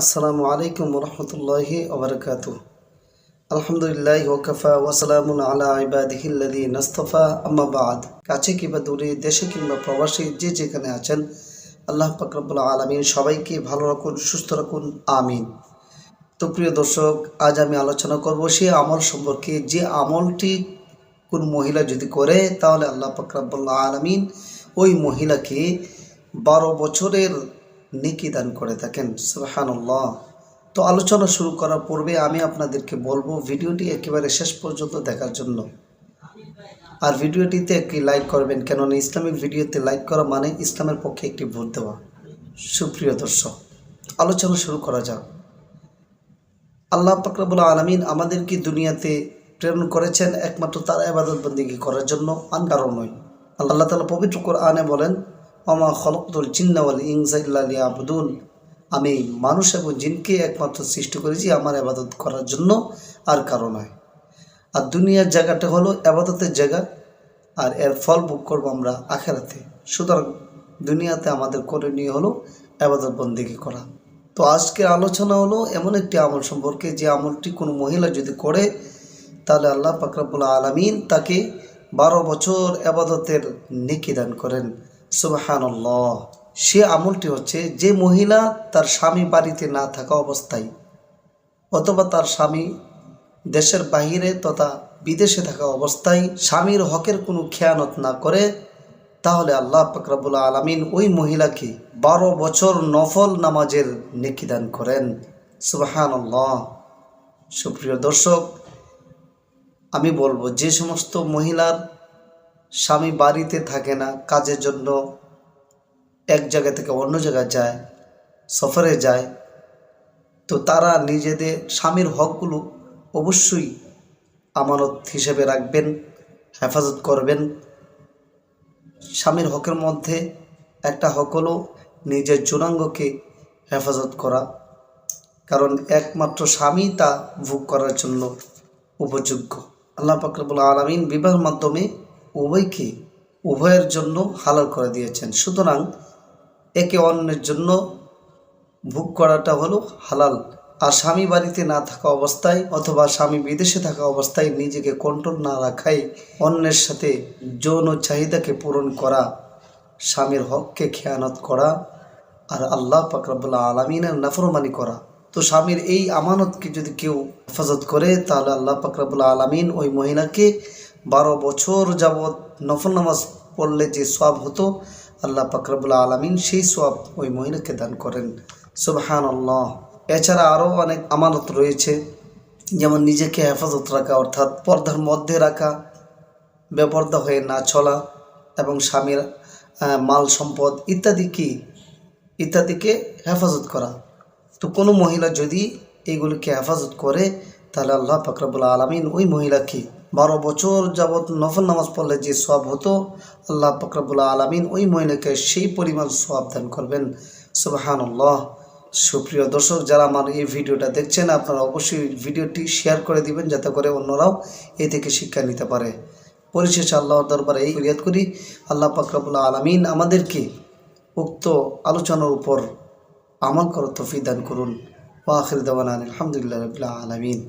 আসসালামু আলাইকুম রহমতুল্লাহি ওবরকাত আলহামদুলিল্লাহ ওকফা ওয়াসালামুন আলা ইবাদিহিল্লাদি নাস্তফা, আম্মা বাদ। কাছে কিংবা দূরে, দেশে কিংবা প্রবাসী যে যেখানে আছেন, আল্লাহ পাকরবুল আলমিন সবাইকে ভালো রাখুন, সুস্থ রাখুন, আমিন। তো প্রিয় দর্শক, আজ আমি আলোচনা করব সে আমল সম্পর্কে, যে আমলটি কোন মহিলা যদি করে, তাহলে আল্লাহ পাকরাবুল্লাহ আলমিন ওই মহিলাকে বারো বছরের নেকি দান করে থাকেন। সুবহানাল্লাহ। তো আলোচনা শুরু করার পূর্বে আমি আপনাদেরকে বলব, ভিডিওটি একেবারে শেষ পর্যন্ত দেখার জন্য। আর ভিডিওটিতে একটি লাইক করবেন, কেননা ইসলামিক ভিডিওতে লাইক করা মানে ইসলামের পক্ষে একটি ভোট দেওয়া। সুপ্রিয় দর্শক, আলোচনা শুরু করা যাক। আল্লাহ পাকরাবুল আলমিন আমাদেরকে দুনিয়াতে প্রেরণ করেছেন একমাত্র তার আবাদত বন্দিগি করার জন্য আন কারণ নয় আল্লাহ তালা পবিত্র কোরআনে বলেন অমা খলকুল জিন্নাওয়াল ইংজাইল্লা আবদুন আমি মানুষ এবং জিনকে একমাত্র সৃষ্টি করেছি আমার আবাদত করার জন্য আর কারণ নয়। আর দুনিয়ার জায়গাটা হলো আবাদতের জায়গা, আর এর ফল ভোগ করব আমরা আখেরাতে। সুতরাং দুনিয়াতে আমাদের করণীয় হলো আবাদত বন্দিগি করা। তো আজকে আলোচনা হলো এমন একটি আমল সম্পর্কে যে আমলটি কোনো মহিলা যদি করে, তাহলে আল্লাহ পাকরাবুল আলমিন তাকে বারো বছর আবাদতের নেকি দান করেন। সুবাহানল্লাহ, সে আমলটি হচ্ছে যে মহিলা তার স্বামী বাড়িতে না থাকা অবস্থায় অথবা তার স্বামী দেশের বাহিরে তথা বিদেশে থাকা অবস্থায় স্বামীর হকের কোনো খেয়ানত না করে, তাহলে আল্লাহ ফকরাবুল আলমিন ওই মহিলাকে বারো বছর নফল নামাজের নেকি দান করেন। সুবাহানল্লাহ। সুপ্রিয় দর্শক, আমি বলব যে সমস্ত মহিলার স্বামী বাড়িতে থাকে না, কাজের জন্য এক জায়গা থেকে অন্য জায়গায় যায়, সফরে যায়, তো তারা নিজেদের স্বামীর হকগুলো অবশ্যই আমানত হিসেবে রাখবেন, হেফাজত করবেন। স্বামীর হকের মধ্যে একটা হক হলো নিজের যৌনাঙ্গকে হেফাজত করা, কারণ একমাত্র স্বামী তা ভোগ করার জন্য উপযোগ্য। আল্লাহ পাকরবুল আলমিন বিবাহের মাধ্যমে উভয়কে উভয়ের জন্য হালাল করে দিয়েছেন। সুতরাং একে অন্যের জন্য ভোগ করাটা হলো হালাল। আর স্বামী বাড়িতে না থাকা অবস্থায় অথবা স্বামী বিদেশে থাকা অবস্থায় নিজেকে কন্ট্রোল না রাখাই অন্যের সাথে যৌন চাহিদাকে পূরণ করা, স্বামীর হককে খেয়ানত করা আর আল্লাহ পাকরাবুল্লাহ আলমিনের নাফরমানি করা। তো স্বামীর এই আমানতকে যদি কেউ হেফাজত করে, তাহলে আল্লাহ পাকরাবুল্লাহ আলমিন ওই মহিলাকে বারো বছর যাবৎ নফল নামাজ পড়লে যে সব হতো, আল্লাহ পাকরাবুল্লাহ আলমিন সেই সব ওই মহিলাকে দান করেন। সুবহান আল্লাহ এছাড়া আরও অনেক আমানত রয়েছে, যেমন নিজেকে হেফাজত রাখা, অর্থাৎ পর্দার মধ্যে রাখা, বেপর্দা হয়ে না চলা এবং স্বামীর মাল সম্পদ ইত্যাদি কি, ইত্যাদিকে হেফাজত করা। তো কোনো মহিলা যদি এইগুলিকে হেফাজত করে তাহলে আল্লাহ ফাকরাবুল্লা আলমিন ওই মহিলাকে বারো বছর যাবৎ নফল নামাজ পড়লে যে সব হতো, আল্লাহ ফকরাবুল্লা আলমিন ওই মহিলাকে সেই পরিমাণ সব দান করবেন। সুবাহানুল্লাহ। সুপ্রিয় দর্শক, যারা আমার এই ভিডিওটা দেখছেন, আপনারা অবশ্যই ভিডিওটি শেয়ার করে দিবেন, যাতে করে অন্যরাও এ থেকে শিক্ষা নিতে পারে। পরিশেষে আল্লাহর দরবারে এই ফরিয়াদ করি, আল্লাহ পাকরাবুল্লা আলমিন আমাদেরকে উক্ত আলোচনার উপর আমল করার তফি দান করুন। ওয়াখির দেওয়ান আলহামদুলিল্লাহ রবিল্লা আলমিন।